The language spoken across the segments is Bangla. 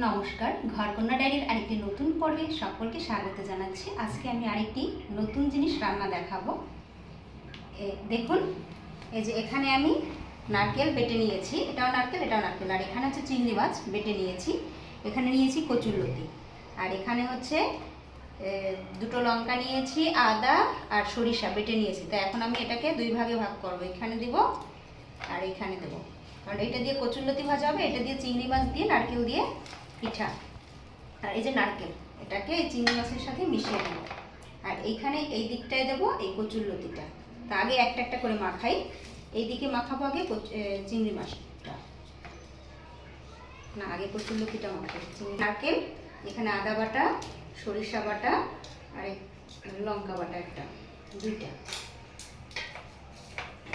নমস্কার, ঘরকন্যা ডায়েরির আরেকটি নতুন পর্বে সকলকে স্বাগত জানাচ্ছি। আজকে আমি আরেকটি নতুন জিনিস রান্না দেখাবো। দেখুন, এই যে এখানে আমি নারকেল বেটে নিয়েছি। এটাও নারকেল এটাও নারকেল। আর এখানে হচ্ছে চিংড়ি মাছ বেটে নিয়েছি। এখানে নিয়েছি কচুরলতি আর এখানে হচ্ছে দুটো লঙ্কা নিয়েছি, আদা আর সরিষা বেটে নিয়েছি। তো এখন আমি এটাকে দুই ভাগে ভাগ করব। এখানে দিব আর এখানে দেবো। কারণ এটা দিয়ে কচুরলতি ভাজা হবে, এটা দিয়ে চিংড়ি মাছ দিয়ে নারকেল দিয়ে পিঠা। আর এই যে নারকেল, এটাকে এই চিংড়ি মাছের সাথে মিশিয়ে দেবো আর এইখানে এই দিকটায় দেবো এই কচুরলতিটা। তা আগে একটা একটা করে মাখাই। এই দিকে মাখাবো আগে চিংড়ি মাছটা। না, আগে কচুরলতিটা মাখাই চিংড়ি নারকেল, এখানে আদা বাটা, সরিষা বাটা, আর লঙ্কা বাটা একটা, দুইটা।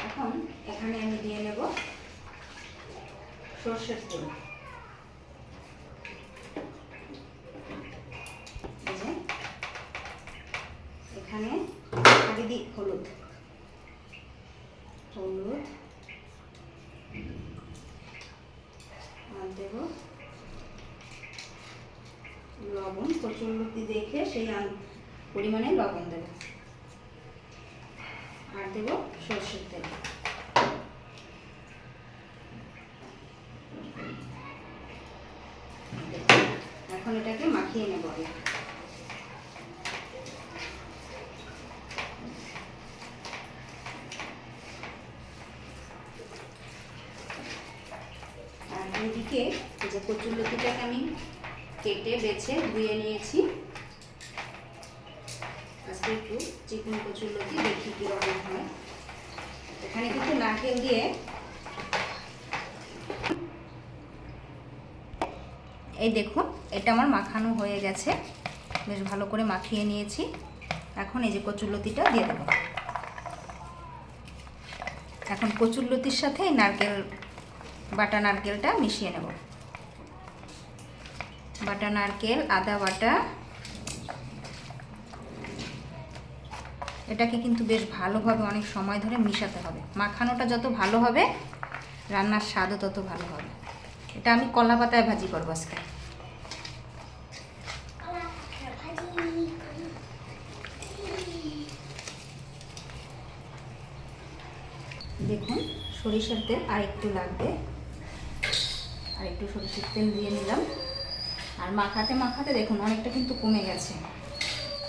এখন এখানে আমি দিয়ে নেব সর্ষের তেল এখানে আগে দিই, হলুদ। হলুদ। আর দেব লবণ কচুরলতি দেখে সেই পরিমাণে লবণ দেব। আর দেব সর্ষের তেল। এখন এটাকে মাখিয়ে নেব এইদিকে এই যে কচুরলতিটাকে আমি কেটে বেছে ধুয়ে নিয়েছি। আজকে একটু চিকন কচুরলতি দেখি কীরকম হয়। এখানে কিন্তু নারকেল দিয়ে এই দেখুন, এটা আমার মাখানো হয়ে গেছে। বেশ ভালো করে মাখিয়ে নিয়েছি। এখন এই যে কচুরলতিটা দিয়ে দেবো। এখন কচুরলতির সাথে এই নারকেল, বাটা নারকেলটা মিশিয়ে নেব। বাটা নারকেল, আদা বাটা। এটাকে কিন্তু বেশ ভালোভাবে অনেক সময় ধরে মিশাতে হবে। মাখানোটা যত ভালো হবে, রান্নার স্বাদও তত ভালো হবে। এটা আমি কলা পাতায় ভাজি করব আজকে। দেখুন, সরিষার তেল আর একটু লাগবে। আর একটু সরিষার তেল দিয়ে নিলাম। আর মাখাতে মাখাতে দেখুন, অনেকটা কিন্তু কমে গেছে।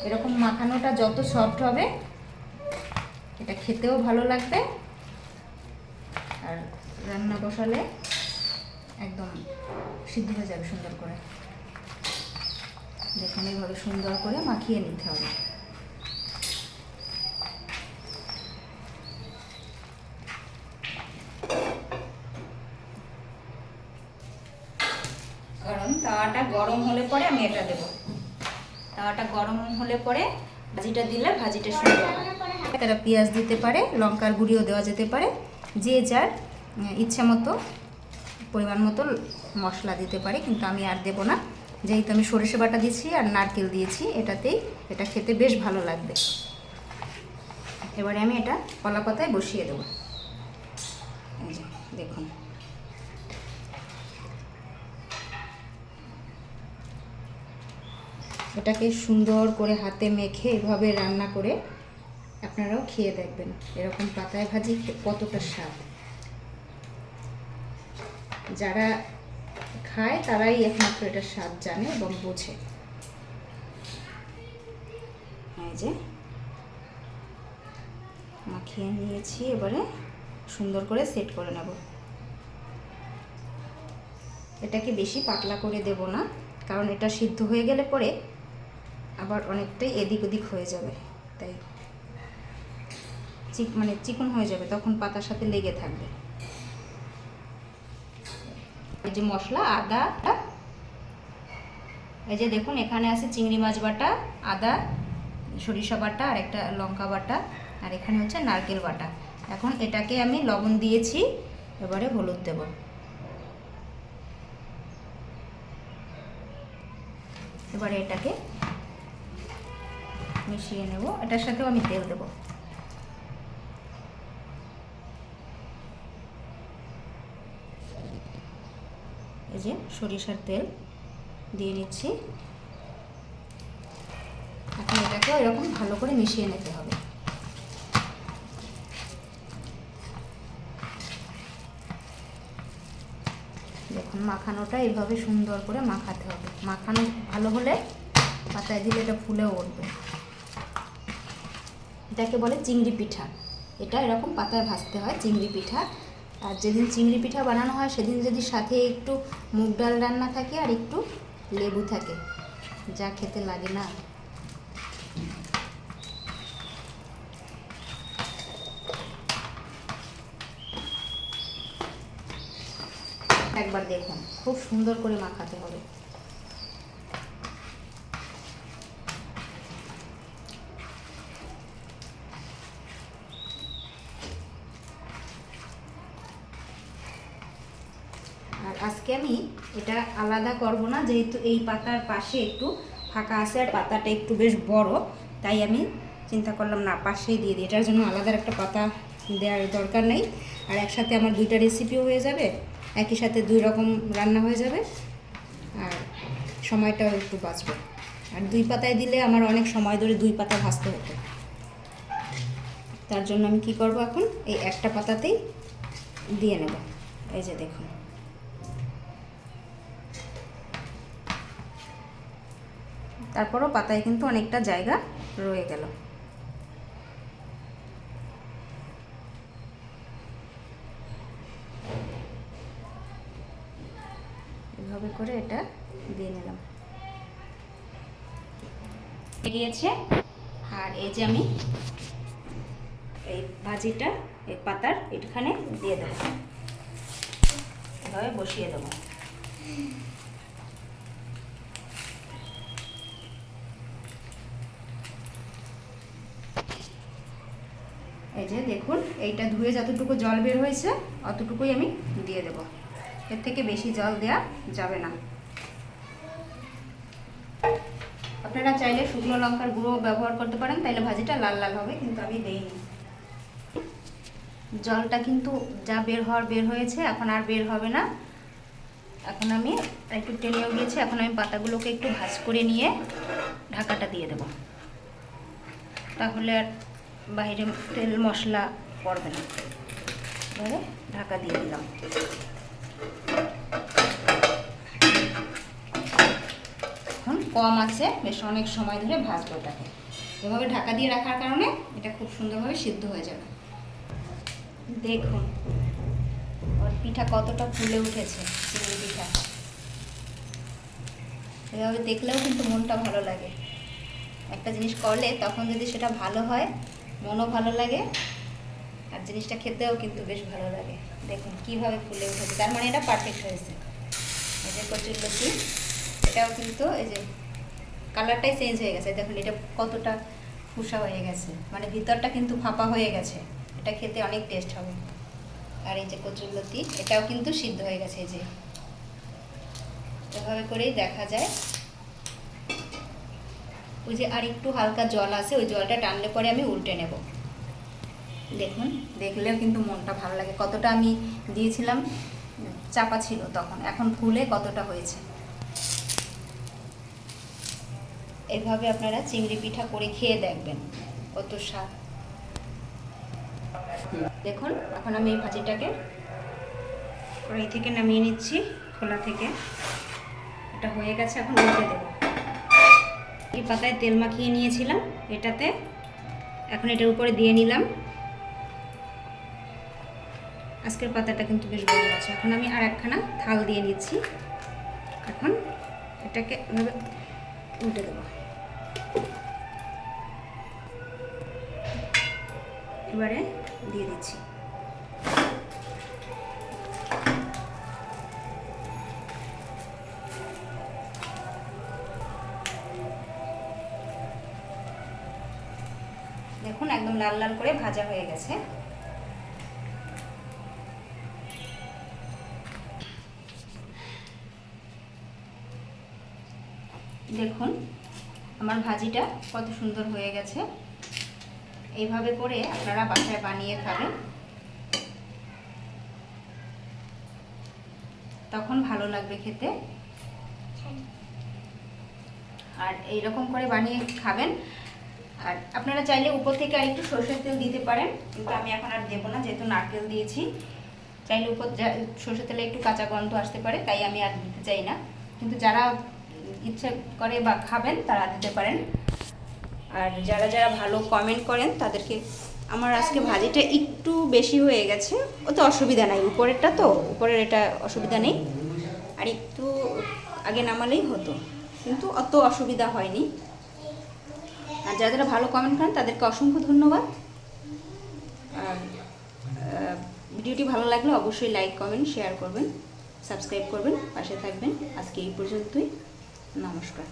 এরকম মাখানোটা যত সফট হবে, এটা খেতেও ভালো লাগবে। আর রান্না বসালে একদম সিদ্ধ হয়ে যাবে সুন্দর করে। দেখুন, এইভাবে সুন্দর করে মাখিয়ে নিতে হবে। কারণ তাওয়াটা গরম হলে পরে আমি এটা দেবো। তাওয়াটা গরম হলে পরে ভাজিটা দিলে ভাজিটা সুন্দর তারা পেঁয়াজ দিতে পারে, লঙ্কার গুঁড়িও দেওয়া যেতে পারে, যে যার ইচ্ছা মতো পরিমাণ মতো মশলা দিতে পারি, কিন্তু আমি আর দেবো না। যেহেতু আমি সরিষা বাটা দিয়েছি আর নারকেল দিয়েছি, এটাতেই এটা খেতে বেশ ভালো লাগবে। এবারে আমি এটা কলা পাতায় বসিয়ে দেবো। দেখুন। এটাকে সুন্দর করে হাতে মেখে এভাবে রান্না করে আপনারাও খেয়ে দেখবেন, এরকম পাতায় ভাজি কতটা স্বাদ। যারা খায় তারাই একমাত্র এটা স্বাদ জানে এবং বোঝে। এই যে, মাখিয়ে নিয়েছি, এবারে সুন্দর করে সেট করে নেব। এটাকে বেশি পাতলা করে দেব না, কারণ এটা সিদ্ধ হয়ে গেলে পরে আবার অনেকটাই এদিক ওদিক হয়ে যাবে। তাই চিক মানে চিকন হয়ে যাবে, তখন পাতার সাথে লেগে থাকবে। এই যে মশলা, আদা। এই যে দেখুন, এখানে আছে চিংড়ি মাছ বাটা, আদা, সরিষা বাটা আর একটা লঙ্কা বাটা। আর এখানে হচ্ছে নারকেল বাটা। এখন এটাকে আমি লবণ দিয়েছি, এবারে হলুদ দেব। এবারে এটাকে মিশিয়ে নেব। এটার সাথেও আমি তেল দেবো। এই যে সরিষার তেল দিয়ে নিচ্ছি এখন এটাকে এরকম ভালো করে মিশিয়ে নিতে হবে। দেখুন, মাখানোটা এইভাবে সুন্দর করে মাখাতে হবে। মাখানো ভালো হলে পাতায় দিলে এটা ফুলেও উঠবে। এটাকে বলে চিংড়ি পিঠা। এটা এরকম পাতায় ভাজতে হয়, চিংড়ি পিঠা। আর যেদিন চিংড়ি পিঠা বানানো হয়, সেদিন যদি সাথে একটু মুগ ডাল রান্না থাকে আর একটু লেবু থাকে, যা খেতে লাগে না। একবার দেখুন, খুব সুন্দর করে মাখাতে হবে আর আজকে আমি এটা আলাদা করব না, যেহেতু এই পাতার পাশে একটু ফাঁকা আছে আর পাতাটা একটু বেশ বড়, তাই আমি চিন্তা করলাম না, পাশেই দিয়ে দিই। এটার জন্য আলাদা একটা পাতা দেওয়ার দরকার নেই। আর একসাথে আমার দুইটা রেসিপিও হয়ে যাবে, একই সাথে দুই রকম রান্না হয়ে যাবে, আর সময়টাও একটু বাঁচবে। আর দুই পাতায় দিলে আমার অনেক সময় ধরে দুই পাতা ভাজতে হতো। তার জন্য আমি কি করব এখন? এই একটা পাতাতেই দিয়ে নেব। এই যে দেখুন। তারপরও পাতায় কিন্তু অনেকটা জায়গা রয়ে গেল। এভাবে করে এটা দিয়ে নিলাম। গিয়েছে আর এই যে আমি এই ভাজিটা, এই পাতার এখানে দিয়ে দেবো। এভাবে বসিয়ে দেবো। এই যে দেখুন, এইটা ধুয়ে যতটুকু জল বের হয়েছে, অতটুকুই আমি দিয়ে দেব। এর থেকে বেশি জল দেওয়া যাবে না। আপনারা চাইলে শুকনো লঙ্কার গুঁড়ো ব্যবহার করতে পারেন, তাইলে ভাজিটা লাল লাল হবে, কিন্তু আমি দেইনি। জলটা কিন্তু যা বের হওয়ার বের হয়েছে, এখন আর বের হবে না। এখন আমি একটু টেনেও গিয়েছি এখন আমি পাতাগুলোকে একটু ভাজ করে নিয়ে ঢাকাটা দিয়ে দেব। তাহলে আর বাইরে তেল, মশলা পড়বে না। এবারে ঢাকা দিয়ে দিলাম। এখন কম আছে, বেশ অনেক সময় ধরে ভাজবো এটাকে। এভাবে ঢাকা দিয়ে রাখার কারণে এটা খুব সুন্দরভাবে সিদ্ধ হয়ে যাবে। দেখুন, ওর পিঠা কতটা ফুলে উঠেছে, চিংড়ি পিঠা। এভাবে দেখলেও কিন্তু মনটা ভালো লাগে। একটা জিনিস করলে তখন যদি সেটা ভালো হয় মনও ভালো লাগে। আর জিনিসটা খেতেও কিন্তু বেশ ভালো লাগে। দেখুন, কীভাবে ফুলে উঠেছে। তার মানে এটা পারফেক্ট হয়েছে। এই যে কচুর লতি, এটাও কিন্তু এই যে কালারটাই চেঞ্জ হয়ে গেছে। দেখুন, এটা কতটা ফুসা হয়ে গেছে। মানে ভিতরটা কিন্তু ফাঁপা হয়ে গেছে। এটা খেতে অনেক টেস্ট হবে। আর এই যে কচুর লতি, এটাও কিন্তু সিদ্ধ হয়ে গেছে এই যে। এভাবে করেই দেখা যায়। ওই যে আর একটু হালকা জল আছে, ওই জলটা টানলে পরে আমি উল্টে নেব। দেখুন, দেখলেও কিন্তু মনটা ভালো লাগে। কতটা আমি দিয়েছিলাম, চাপা ছিল তখন। এখন ফুলে কতটা হয়েছে। এভাবে আপনারা চিংড়ি পিঠা করে খেয়ে দেখবেন কত স্বাদ। দেখুন, এখন আমি এই ভাজিটাকে কড়াই থেকে নামিয়ে নিচ্ছি, খোলা থেকে। এটা হয়ে গেছে, এখন উল্টে দেবো। এই পাতায় তেল মাখিয়ে নিয়েছিলাম এটাতে। এখন এটার উপরে দিয়ে নিলাম। আজকের পাতাটা কিন্তু বেশ বড় আছে এখন আমি আর একখানা থাল দিয়ে নিচ্ছি। এখন এটাকে এভাবে উল্টে দেবো। এবারে দিয়ে দিচ্ছি। দেখুন একদম লাল লাল করে ভাজা হয়ে গেছে। দেখুন আমার ভাজিটা কত সুন্দর হয়ে গেছে। এইভাবে করে আপনারা বাসায় বানিয়ে খাবেন। তখন ভালো লাগবে খেতে। আর এইরকম করে বানিয়ে খাবেন। আর আপনারা চাইলে উপর থেকে আর একটু সরষের তেল দিতে পারেন, কিন্তু আমি এখন আর দেবো না, যেহেতু নারকেল দিয়েছি। চাইলে উপর সরষের তেলে একটু কাঁচা গন্ধ আসতে পারে, তাই আমি আর দিতে চাই না। কিন্তু যারা ইচ্ছে করে বা খাবেন, তারা দিতে পারেন। আর যারা যারা ভালো কমেন্ট করেন, তাদেরকে আমার আজকে ভাজিটা একটু বেশি হয়ে গেছে, ও তো অসুবিধা নাই। উপরেরটা তো, উপরের এটা অসুবিধা নেই। আর একটু আগে নামালেই হতো, কিন্তু অত অসুবিধা হয়নি। আর যারা যারা ভালো কমেন্ট করেন, তাদেরকে অসংখ্য ধন্যবাদ। ভিডিওটি ভালো লাগলে অবশ্যই লাইক কমেন্ট শেয়ার করবেন সাবস্ক্রাইব করবেন, পাশে থাকবেন। আজকে এই পর্যন্তই। নমস্কার।